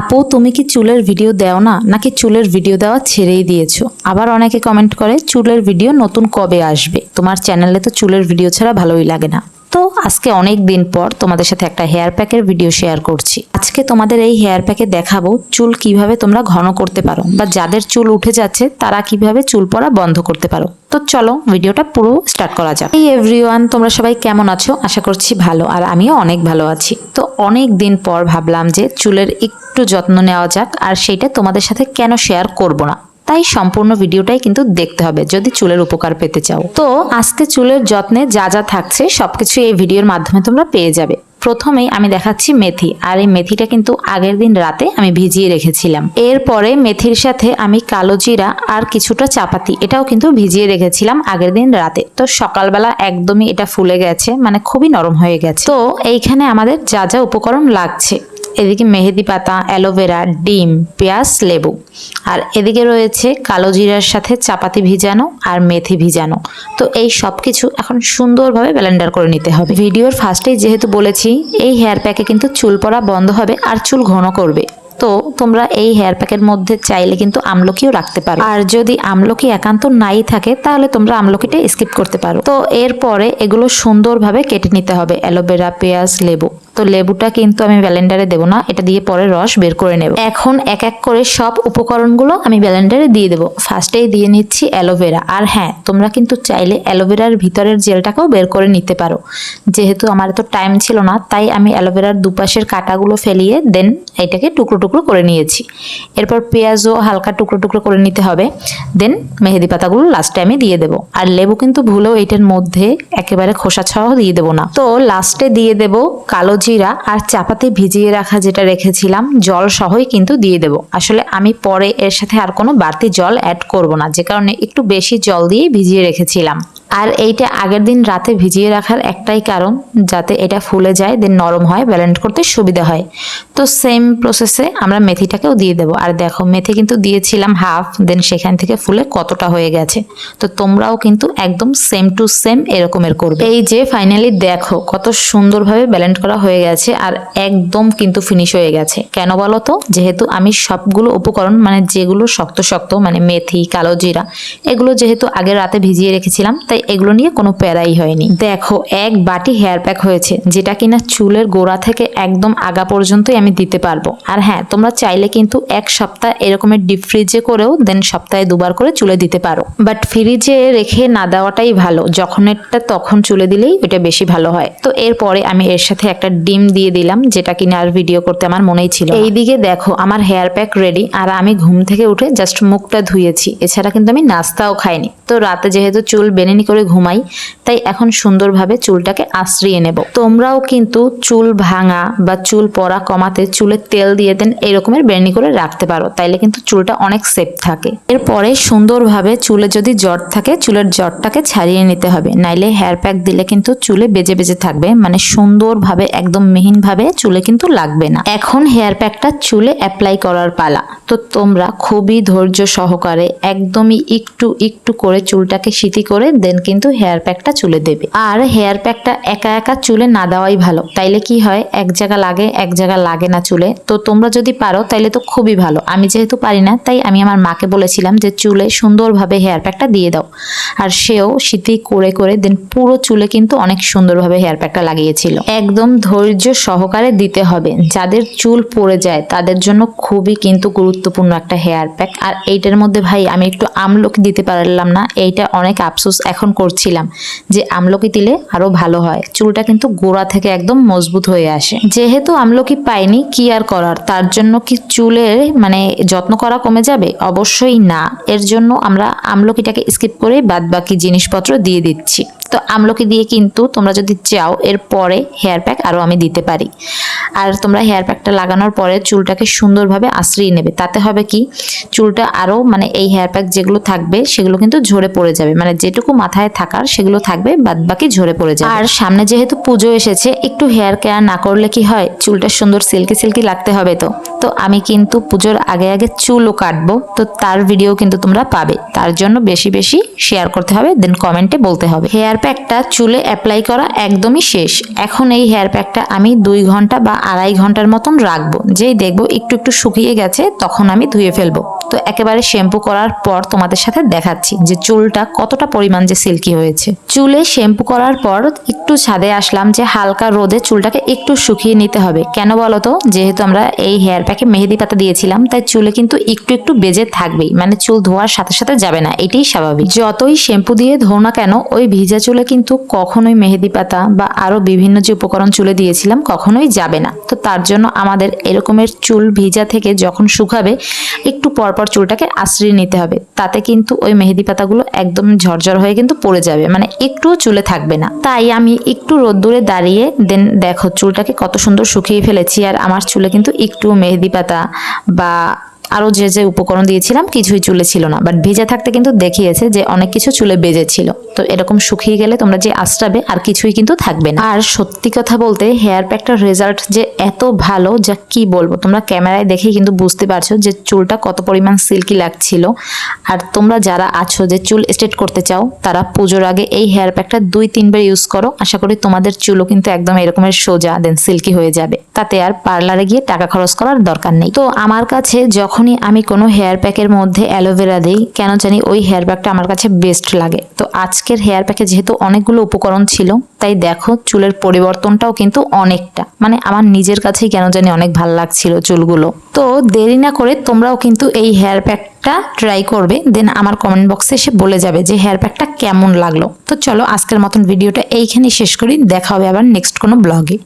আপু, তুমি কি চুলের ভিডিও দেও না? নাকি চুলের ভিডিও দেওয়া ছেড়েই দিয়েছ? আবার অনেকে কমেন্ট করে, চুলের ভিডিও নতুন কবে আসবে? তোমার চ্যানেলে তো চুলের ভিডিও ছাড়া ভালোই লাগে না। তো আজকে অনেক দিন পর তোমাদের সাথে একটা হেয়ার প্যাকের ভিডিও শেয়ার করছি। আজকে তোমাদের এই হেয়ার প্যাকে দেখাবো চুল কীভাবে তোমরা ঘন করতে পারো বা যাদের চুল উঠে যাচ্ছে তারা কীভাবে চুল পড়া বন্ধ করতে পারো। তো চলো ভিডিওটা পুরো স্টার্ট করা যাক। এই এভরিওয়ান তোমরা সবাই কেমন আছো? আশা করছি ভালো আর আমিও অনেক ভালো আছি। তো অনেক দিন পর ভাবলাম যে চুলের একটু যত্ন নেওয়া যাক আর সেইটা তোমাদের সাথে কেন শেয়ার করব না। তাই সম্পূর্ণ ভিডিওটাই কিন্তু দেখতে হবে, যদি চুলের উপকার পেতে চাও। তো আজকে চুলের যত্নে যা যা থাকছে, সবকিছু এই ভিডিওর মাধ্যমে তোমরা পেয়ে যাবে। প্রথমেই আমি দেখাচ্ছি মেথি, আর এই মেথিটা কিন্তু আগের দিন রাতে আমি ভিজিয়ে রেখেছিলাম। এরপরে মেথির সাথে আমি কালো জিরা আর কিছুটা চাপাতি, এটাও কিন্তু ভিজিয়ে রেখেছিলাম আগের দিন রাতে। তো সকালবেলা একদমই এটা ফুলে গেছে মানে খুবই নরম হয়ে গেছে। তো এইখানে আমাদের যা যা উপকরণ লাগছে এদিকে মেহেদি পাতা অ্যালোভেরা ডিম, পেঁয়াজ, লেবু। আর এদিকে রয়েছে কালো জিরার সাথে চাপাতি ভিজানো আর মেথি ভিজানো। তো এই সব কিছু এখন সুন্দরভাবে ব্লেন্ডার করে নিতে হবে। ভিডিওর ফার্স্টেই যেহেতু বলেছি, এই হেয়ার প্যাকে কিন্তু চুল পড়া বন্ধ হবে আর চুল ঘন করবে। তো তোমরা এই হেয়ার প্যাকের মধ্যে চাইলে কিন্তু আমলকিও রাখতে পারো। আর যদি আমলকি একান্ত নাই থাকে, তাহলে তোমরা আমলকিটা স্কিপ করতে পারো। তো এরপরে এগুলো সুন্দরভাবে কেটে নিতে হবে অ্যালোভেরা পেঁয়াজ, লেবু। তো লেবুটা কিন্তু আমি ব্যালেন্ডারে দেবো না, এটা দিয়ে পরে রস বের করে নেব। এখন এক এক করে সব উপকরণগুলো আমি ব্যালেন্ডারে দিয়ে দেবো। ফার্স্টেই দিয়ে নিচ্ছি অ্যালোভেরা। আর হ্যাঁ তোমরা কিন্তু চাইলে অ্যালোভেরার ভিতরের জেলটাকেও বের করে নিতে পারো। যেহেতু আমার তো টাইম ছিল না, তাই আমি অ্যালোভেরার দুপাশের কাটাগুলো ফেলিয়ে দেন এটাকে টুকরো টুকরো করে নিয়েছি। এরপর পেঁয়াজও হালকা টুকরো টুকরো করে নিতে হবে। দেন মেহেদি পাতাগুলো লাস্টে আমি দিয়ে দেবো। আর লেবু কিন্তু ভুলেও এটার মধ্যে একেবারে খোসা ছাড়াও দিয়ে দেবো না। তো লাস্টে দিয়ে দেবো কালো জিরা আর চাপাতি ভিজিয়ে রাখা যেটা রেখেছিলাম জল সহই কিন্তু দিয়ে দেব। আসলে আমি পরে এর সাথে আর কোনো বাড়তি জল অ্যাড করব না, যে কারণে একটু বেশি জল দিয়ে ভিজিয়ে রেখেছিলাম। আর এইটা আগের দিন রাতে ভিজিয়ে রাখার একটাই কারণ, যাতে এটা ফুলে যায় দেন নরম হয় ব্যালেন্ড করতে সুবিধা হয়। তো সেম প্রসেসে আমরা মেথিটাকেও দিয়ে দেবো। আর দেখো, মেথি কিন্তু দিয়েছিলাম হাফ দেন সেখান থেকে ফুলে কতটা হয়ে গেছে। তো তোমরাও কিন্তু একদম সেম টু সেম এরকমের করবে। এই যে ফাইনালি দেখো, কত সুন্দরভাবে ব্যালেন্ড করা হয়ে গেছে, আর একদম কিন্তু ফিনিশ হয়ে গেছে। কেন বলো তো? যেহেতু আমি সবগুলো উপকরণ মানে যেগুলো শক্ত শক্ত মানে মেথি, কালো জিরা, এগুলো যেহেতু আগে রাতে ভিজিয়ে রেখেছিলাম, তাই এগুলো নিয়ে কোনো প্যারাই হয়নি। দেখো, এক বাটি হেয়ার প্যাক হয়েছে, যেটা কিনা চুলের গোড়া থেকে একদম আগা পর্যন্তই আমি দিতে পারব। আর হ্যাঁ তোমরা চাইলে কিন্তু এক সপ্তাহ এরকমের ডিপ ফ্রিজে করেও দেন সপ্তাহে দুবার করে চুলে দিতে পারো। বাট ফ্রিজে রেখে না দেওয়াটাই ভালো যখন এটা তখন চুলে দিলেই ওটা বেশি ভালো হয়। তো এরপরে আমি এর সাথে একটা ডিম দিয়ে দিলাম, যেটা কিনা আর ভিডিও করতে আমার মনেই ছিল। এইদিকে দেখো, আমার হেয়ার প্যাক রেডি আর আমি ঘুম থেকে উঠে জাস্ট মুখটা ধুয়েছি। এছাড়া কিন্তু আমি নাস্তাও খাইনি। তো রাতে যেহেতু চুল বেনেনি করে ঘুমাই, তাই এখন সুন্দরভাবে চুলটাকে আশ্রিয়ে নেব। তোমরাও কিন্তু চুল ভাঙা বা চুল পড়া কমাতে চুলে তেল দিয়ে দেন এরকমের বেনি করে রাখতে পারো, তাইলে কিন্তু চুলটা অনেক সেফ থাকে। এরপরে সুন্দরভাবে চুলে যদি জট থাকে, চুলের জটটাকে ছাড়িয়ে নিতে হবে, নাইলে হেয়ার প্যাক দিলে কিন্তু চুলে বেজে বেজে থাকবে মানে সুন্দরভাবে, একদম মিহিনভাবে চুলে কিন্তু লাগবে না। এখন হেয়ার প্যাকটা চুলে অ্যাপ্লাই করার পালা। তো তোমরা খুবই ধৈর্য সহকারে একদমই একটু একটু করে চুলটাকে সিটি করে দেন কিন্তু হেয়ার প্যাকটা চুলে দেবে। আর হেয়ার প্যাকটা একা একা চুলে না দেওয়াই ভালো। তাইলে কি হয়, এক জায়গা লাগে, এক জায়গা লাগে না চুলে। তো তোমরা যদি পারো, তাইলে তো খুবই ভালো। আমি যেহেতু পারি না, তাই আমি আমার মাকে বলেছিলাম যে চুলে সুন্দরভাবে হেয়ার প্যাকটা দিয়ে দাও। আর সেও সিটি করে করে দেন পুরো চুলে কিন্তু অনেক সুন্দরভাবে হেয়ার প্যাকটা লাগিয়েছিল। একদম ধৈর্য সহকারে দিতে হবে। যাদের চুল পড়ে যায়, তাদের জন্য খুবই কিন্তু গুরুত্বপূর্ণ একটা হেয়ার প্যাক আর এইটার মধ্যে ভাই, আমি একটু আমলকি দিতে পারলাম না। এইটা অনেক আফসোস। এখন করছিলাম যে আমলকি দিলে আরও ভালো হয়। চুলটা কিন্তু গোড়া থেকে একদম মজবুত হয়ে আসে। যেহেতু আমলকি পাইনি, কি আর করার? তার জন্য কি চুলের মানে যত্ন করা কমে যাবে? অবশ্যই না। এর জন্য আমরা আমলকিটাকে স্কিপ করে বাদ বাকি জিনিসপত্র দিয়ে দিচ্ছি। তো আমলকি দিয়ে কিন্তু তোমরা যদি চাও, এর পরে হেয়ার প্যাক আরও আমি দিতে পারি। আর তোমরা হেয়ার প্যাকটা লাগানোর পরে চুলটাকে সুন্দরভাবে আশ্রিয়ে নেবে। তাতে হবে কি? চুলটা আরও মানে এই হেয়ার প্যাক যেগুলো থাকবে, সেগুলো কিন্তু ঝরে পড়ে যাবে। মানে যেটুকু মাথায় থাকার, সেগুলো থাকবে বাদ বাকি ঝরে পড়ে যাবে। আর সামনে যেহেতু পুজো এসেছে, একটু হেয়ার কেয়ার না করলে কি হয়? চুলটা সুন্দর সিল্কি সিল্কি লাগতে হবে তো। তো আমি কিন্তু পুজোর আগে আগে চুলও কাটবো। তো তার ভিডিও কিন্তু তোমরা পাবে। তার জন্য বেশি বেশি শেয়ার করতে হবে দেন কমেন্টে বলতে হবে। হেয়ার প্যাকটা চুলে অ্যাপ্লাই করা একদমই শেষ। এখন এই হেয়ার প্যাকটা আমি দুই ঘণ্টা বা আড়াই ঘণ্টার মতন রাখব। যেই দেখব একটু একটু শুকিয়ে গেছে, তখন আমি ধুয়ে ফেলব। তো একেবারে শ্যাম্পু করার পর তোমাদের সাথে দেখাচ্ছি যে চুলটা কতটা পরিমাণ যে সিল্কি হয়েছে। চুলে শ্যাম্পু করার পর একটু ছাদে আসলাম যে হালকা রোদে চুলটাকে একটু শুকিয়ে নিতে হবে। কেন বলো তো যেহেতু আমরা এই হেয়ার প্যাকে মেহেদি পাতা দিয়েছিলাম, তাই চুলে কিন্তু একটু একটু বেজে থাকবেই। মানে চুল ধোয়ার সাথে সাথে যাবে না, এটাই স্বাভাবিক। যতই শ্যাম্পু দিয়ে ধো না কেন, ওই ভিজা চুলে কিন্তু কখনোই মেহেদি পাতা বা আরও বিভিন্ন যে উপকরণ চুলে দিয়েছিলাম কখনোই যাবে না। তো তার জন্য আমাদের এরকমের চুল ভিজা থেকে যখন শুকাবে, একটু পরপর চুলটাকে আশ্রিয়ে নিতে হবে। তাতে কিন্তু ওই মেহেদি পাতাগুলো একদম ঝরঝর হয়ে কিন্তু পড়ে যাবে মানে একটুও চুলে থাকবে না। তাই আমি একটু রোদ্দুরে দাঁড়িয়ে, দেন দেখো চুলটাকে কত সুন্দর শুকিয়ে ফেলেছি, আর আমার চুলে কিন্তু একটু মেহেদি পাতা বা আরও যে যে উপকরণ দিয়েছিলাম কিছুই চুলে ছিল না বাট ভেজা থাকতে কিন্তু দেখিয়েছে যে অনেক কিছু চুলে বেজে ছিল তো এরকম শুকিয়ে গেলে তোমরা যে আশ্রাবে আর কিছুই কিন্তু থাকবে না। আর সত্যি কথা বলতে হেয়ার প্যাকটার রেজাল্ট যে এত ভালো যা কি বলব, তোমরা ক্যামেরায় দেখেই কিন্তু বুঝতে পারছ যে চুলটা কত পরিমাণ সিল্কি লাগছিল। আর তোমরা যারা আছো যে চুল স্ট্রেট করতে চাও, তারা পুজোর আগে এই হেয়ার প্যাকটা দুই, তিনবার ইউজ করো। আশা করি তোমাদের চুলও কিন্তু একদম এরকমের সোজা দেন সিল্কি হয়ে যাবে। তাতে আর পার্লারে গিয়ে টাকা খরচ করার দরকার নেই। তো আমার কাছে যখনই আমি কোনো হেয়ার প্যাকের মধ্যে অ্যালোভেরা দিই, কেন জানি ওই হেয়ার প্যাকটা আমার কাছে বেস্ট লাগে। তো আজকের হেয়ার প্যাকে যেহেতু অনেকগুলো উপকরণ ছিল, তাই দেখো চুলের পরিবর্তনটাও কিন্তু অনেকটা। মানে আমার নিজের কাছেই কেন জানি অনেক ভালো লাগছিল চুলগুলো। তো দেরি না করে তোমরাও কিন্তু এই হেয়ার প্যাকটা ট্রাই করবে, দেন আমার কমেন্ট বক্সে এসে বলে যাবে যে হেয়ার প্যাকটা কেমন লাগল। তো চলো আজকের মতন ভিডিওটা এইখানেই শেষ করি, দেখা হবে আবার নেক্সট কোনো ব্লগে।